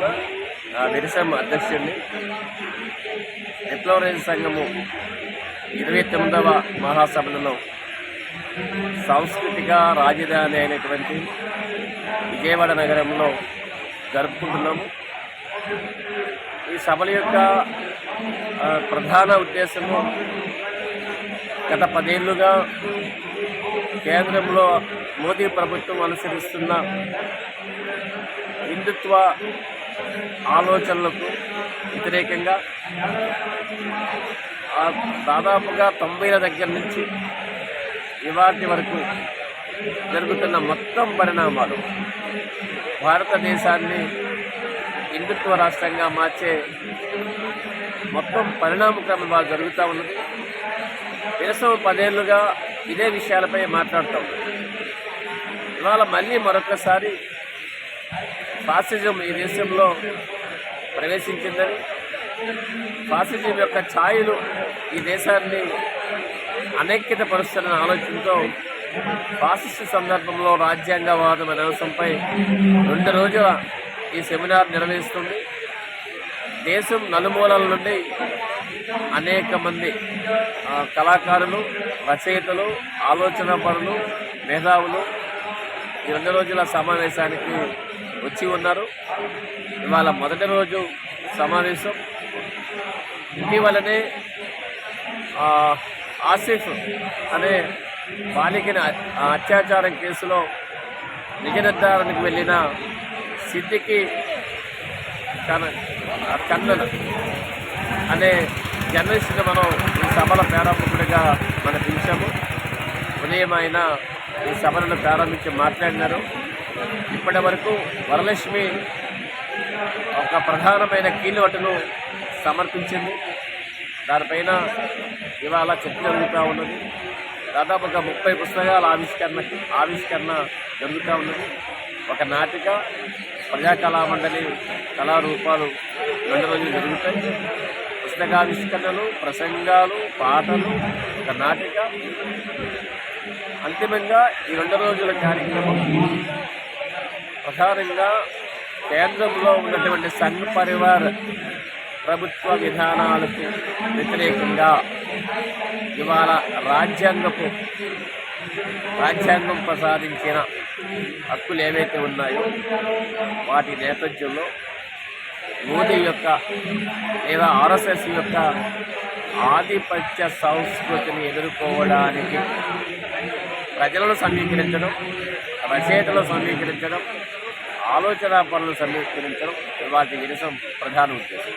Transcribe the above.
తరఫున విరసం అధ్యక్షుడిని. విప్లవ రైతు సంఘము ఇరవై తొమ్మిదవ మహాసభలలో సాంస్కృతిక రాజధాని అయినటువంటి విజయవాడ నగరంలో జరుపుకుంటున్నాము. ఈ సభల యొక్క ప్రధాన ఉద్దేశము గత పదేళ్ళుగా కేంద్రంలో మోదీ ప్రభుత్వం అనుసరిస్తున్న హిందుత్వ ఆలోచనలకు వ్యతిరేకంగా దాదాపుగా తొంభైల దగ్గర నుంచి ఇవాటి వరకు జరుగుతున్న మొత్తం పరిణామాలు భారతదేశాన్ని హిందుత్వ రాష్ట్రంగా మార్చే మొత్తం పరిణామక్రమం బాగా జరుగుతూ ఉన్నది. దేశం పదేళ్ళుగా ఇదే విషయాలపై మాట్లాడుతూ ఇవాళ మళ్ళీ మరొకసారి ఫాసిజం ఈ దేశంలో ప్రవేశించిందని ఫాసిజం యొక్క ఛాయలు ఈ దేశాన్ని అనైక్యత పరుస్తున్న ఆలోచనతో ఫాసిస్ట్ సందర్భంలో రాజ్యాంగవాదం అనే అంశంపై రెండు రోజుల ఈ సెమినార్ నిర్వహిస్తుంది. దేశం నలుమూలల నుండి అనేక మంది కళాకారులు రచయితలు ఆలోచన పరులు మేధావులు ఈ రెండు రోజుల సమావేశానికి వచ్చి ఉన్నారు. ఇవాళ మొదటి రోజు సమావేశం. ఇటీవలనే ఆసిఫ్ అనే బాలికని అత్యాచారం కేసులో నిజ నిర్ధారణకు వెళ్ళిన సిద్దికి కన కన్నన అనే జర్నలిస్ట్ని మనం ఈ సభల ప్రారంభకుడిగా మనం పిలిచాము ఉదయం ఆయన ఈ సభలను ప్రారంభించి మాట్లాడినారు. ఇప్పటి వరకు వరలక్ష్మి ఒక ప్రధానమైన కీలువటను సమర్పించింది. దానిపైన ఇవాళ చర్చ జరుగుతూ ఉన్నది. దాదాపు ఒక ముప్పై పుస్తకాల ఆవిష్కరణ ఆవిష్కరణ జరుగుతూ ఉన్నది. ఒక నాటిక ప్రజాకళామండలి కళారూపాలు రెండు రోజులు జరుగుతాయి. పుస్తకావిష్కరణలు ప్రసంగాలు పాటలు ఒక నాటిక. అంతిమంగా ఈ రెండు రోజుల కార్యక్రమం ప్రధానంగా కేంద్రంలో ఉన్నటువంటి సంఘ్ పరివార్ ప్రభుత్వ విధానాలకు వ్యతిరేకంగా ఇవాళ రాజ్యాంగపు రాజ్యాంగం ప్రసాదించిన హక్కులు ఏవైతే ఉన్నాయో వాటి నేపథ్యంలో మోదీ యొక్క లేదా ఆర్ఎస్ఎస్ యొక్క ఆధిపత్య సంస్కృతిని ఎదుర్కోవడానికి ప్రజలను సమీకరించడం రచయితలు సమీకరించడం ఆలోచన పనులు సమీకరించడం వాటి విరసం ప్రధాన ఉద్దేశం.